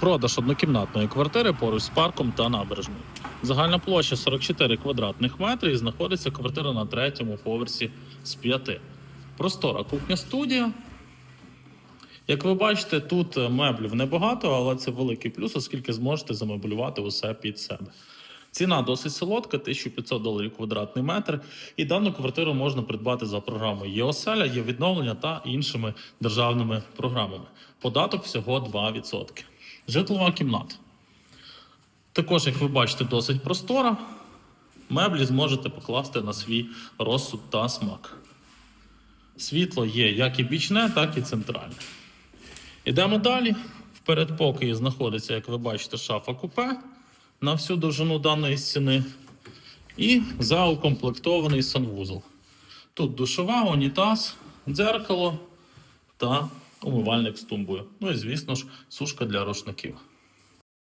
Продаж однокімнатної квартири поруч з парком та набережною. Загальна площа 44 квадратних метри і знаходиться квартира на третьому поверсі з п'яти. Простора кухня студія. Як ви бачите, тут меблів небагато, але це великий плюс, оскільки зможете замеблювати усе під себе. Ціна досить солодка, 1500 доларів квадратний метр. І дану квартиру можна придбати за програмою ЄОСЕЛЯ, є відновлення та іншими державними програмами. Податок всього 2%. Житлова кімната. Також, як ви бачите, досить простора. Меблі зможете покласти на свій розсуд та смак. Світло є як і бічне, так і центральне. Ідемо далі. В передпокої знаходиться, як ви бачите, шафа купе на всю довжину даної стіни. І заукомплектований санвузол. Тут душова, унітаз, дзеркало та умивальник з тумбою. Ну і, звісно ж, сушка для рушників.